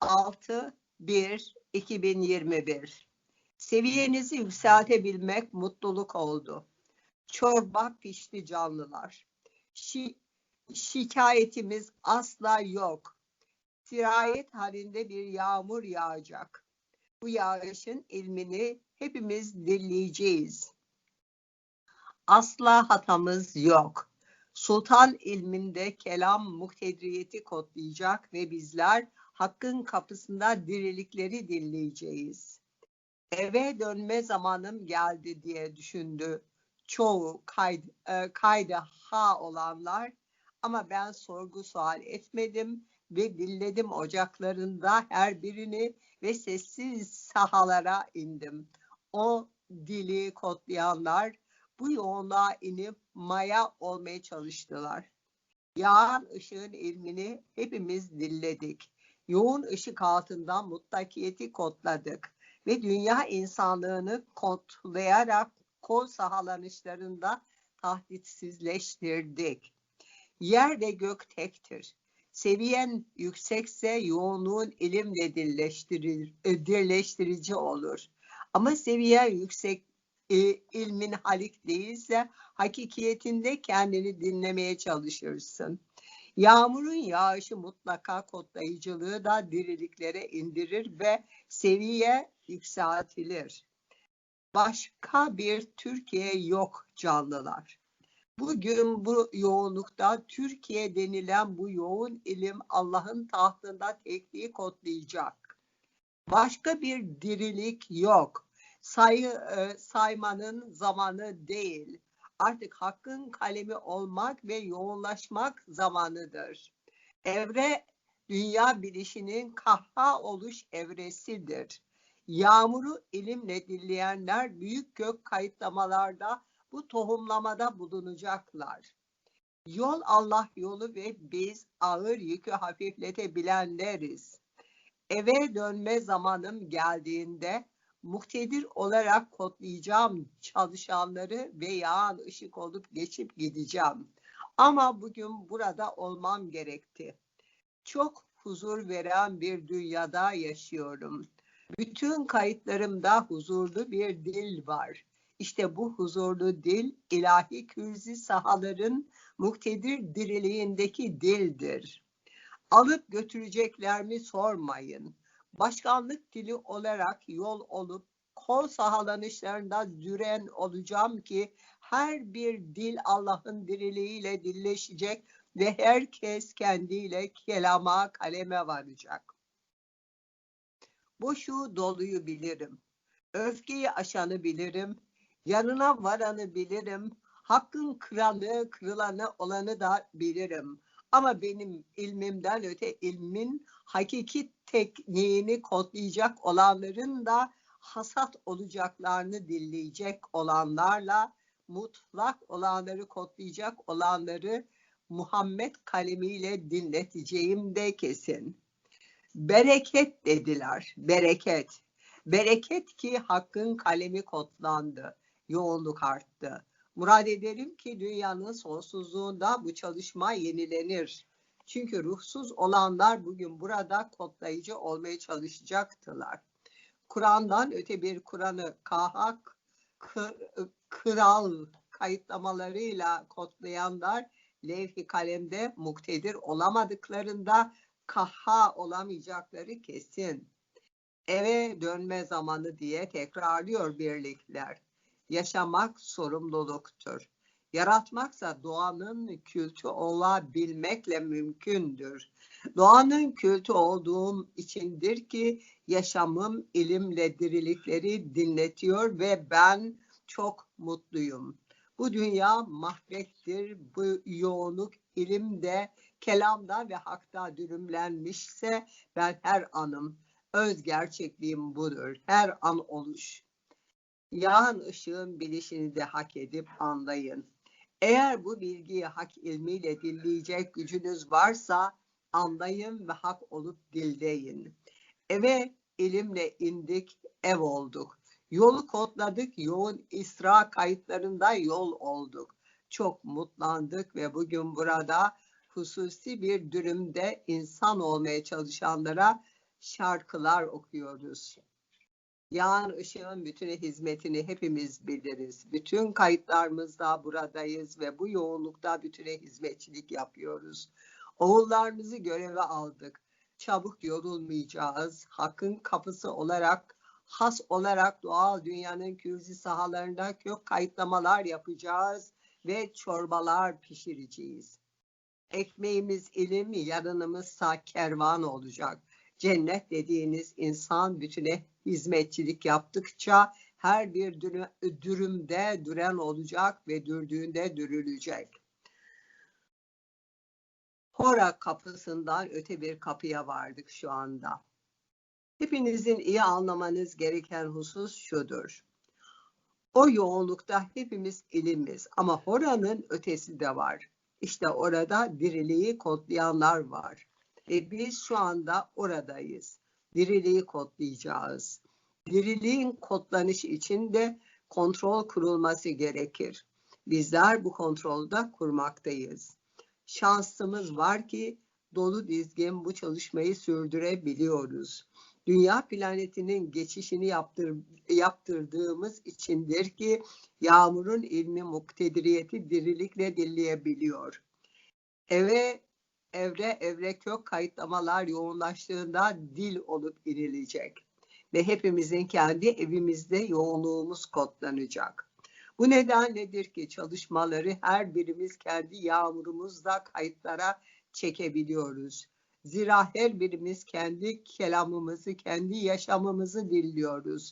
6 1 2021 Seviyenizi yükseltebilmek mutluluk oldu. Çorba pişti canlılar. Şi şikayetimiz asla yok. Sirayet halinde bir yağmur yağacak. Bu yağışın ilmini hepimiz dinleyeceğiz. Asla hatamız yok. Sultan ilminde kelam muhtedriyeti kodlayacak ve bizler hakkın kapısında dirilikleri dinleyeceğiz. Eve dönme zamanım geldi diye düşündü çoğu kayd, e, kayda ha olanlar ama ben sorgu sual etmedim ve dinledim ocaklarında her birini ve sessiz sahalara indim. O dili kodlayanlar bu yoğunluğa inip maya olmaya çalıştılar. Yağan ışığın ilmini hepimiz dinledik. Yoğun ışık altından muttakiyeti kodladık ve dünya insanlığını kodlayarak kol sahalanışlarında tahditsizleştirdik. Yer ve gök tektir. Seviyen yüksekse yoğunluğun ilimle dirleştirir, e, dirleştirici olur. Ama seviyen yüksek e, ilmin halik değilse hakikiyetinde kendini dinlemeye çalışırsın. Yağmurun yağışı mutlaka kodlayıcılığı da diriliklere indirir ve seviye yükseltilir. Başka bir Türkiye yok canlılar. Bugün bu yoğunlukta Türkiye denilen bu yoğun ilim Allah'ın tahtında tekliği kodlayacak. Başka bir dirilik yok. Sayı, e, saymanın zamanı değil. Artık hakkın kalemi olmak ve yoğunlaşmak zamanıdır. Evre dünya bilişinin kahha oluş evresidir. Yağmuru ilimle dinleyenler büyük gök kayıtlamalarda bu tohumlamada bulunacaklar. Yol Allah yolu ve biz ağır yükü hafifletebilenleriz. Eve dönme zamanım geldiğinde muhtedir olarak kodlayacağım çalışanları ve yağan ışık olup geçip gideceğim. Ama bugün burada olmam gerekti. Çok huzur veren bir dünyada yaşıyorum. Bütün kayıtlarımda huzurlu bir dil var. İşte bu huzurlu dil ilahi kürzi sahaların muktedir diriliğindeki dildir. Alıp götürecekler mi sormayın. Başkanlık dili olarak yol olup kol sahalanışlarında düren olacağım ki her bir dil Allah'ın diriliğiyle dilleşecek ve herkes kendiyle kelama kaleme varacak. Boşu doluyu bilirim. Öfkeyi aşanı bilirim. Yanına varanı bilirim. Hakkın kıranı, kırılanı olanı da bilirim. Ama benim ilmimden öte ilmin hakiki tekniğini kodlayacak olanların da hasat olacaklarını dinleyecek olanlarla mutlak olanları kodlayacak olanları Muhammed kalemiyle dinleteceğim de kesin. Bereket dediler, bereket. Bereket ki hakkın kalemi kodlandı, yoğunluk arttı. Murad ederim ki dünyanın sonsuzluğunda bu çalışma yenilenir. Çünkü ruhsuz olanlar bugün burada kodlayıcı olmaya çalışacaktılar. Kur'an'dan öte bir Kur'an'ı kahak, kral kayıtlamalarıyla kodlayanlar levh-i kalemde muktedir olamadıklarında kaha olamayacakları kesin. Eve dönme zamanı diye tekrarlıyor birlikler. Yaşamak sorumluluktur. Yaratmaksa doğanın kültü olabilmekle mümkündür. Doğanın kültü olduğum içindir ki yaşamım ilimle dirilikleri dinletiyor ve ben çok mutluyum. Bu dünya mahvettir, bu yoğunluk ilimde, kelamda ve hakta dürümlenmişse ben her anım, öz gerçekliğim budur, her an oluş. Yağan ışığın bilişini de hak edip anlayın. Eğer bu bilgiyi hak ilmiyle dinleyecek gücünüz varsa anlayın ve hak olup dildeyin. Eve ilimle indik, ev olduk. Yolu kodladık, yoğun İsra kayıtlarında yol olduk. Çok mutlandık ve bugün burada hususi bir durumda insan olmaya çalışanlara şarkılar okuyoruz. Yağan ışığın bütün hizmetini hepimiz biliriz. Bütün kayıtlarımızda buradayız ve bu yoğunlukta bütüne hizmetçilik yapıyoruz. Oğullarımızı göreve aldık. Çabuk yorulmayacağız. Hakkın kapısı olarak, has olarak doğal dünyanın kürzi sahalarında kök kayıtlamalar yapacağız ve çorbalar pişireceğiz. Ekmeğimiz ilim, yarınımızsa kervan olacak. Cennet dediğiniz insan bütüne hizmetçilik yaptıkça her bir dürü- dürümde düren olacak ve dürdüğünde dürülecek. Hora kapısından öte bir kapıya vardık şu anda. Hepinizin iyi anlamanız gereken husus şudur. O yoğunlukta hepimiz ilimiz ama Hora'nın ötesi de var. İşte orada diriliği kodlayanlar var. Ve biz şu anda oradayız. Diriliği kodlayacağız. Diriliğin kodlanışı için de kontrol kurulması gerekir. Bizler bu kontrolda kurmaktayız. Şansımız var ki dolu dizgin bu çalışmayı sürdürebiliyoruz. Dünya planetinin geçişini yaptır, yaptırdığımız içindir ki yağmurun ilmi muktediriyeti dirilikle dinleyebiliyor. Eve evre evre kök kayıtlamalar yoğunlaştığında dil olup inilecek ve hepimizin kendi evimizde yoğunluğumuz kodlanacak. Bu nedenledir ki çalışmaları her birimiz kendi yağmurumuzla kayıtlara çekebiliyoruz. Zira her birimiz kendi kelamımızı, kendi yaşamımızı dinliyoruz.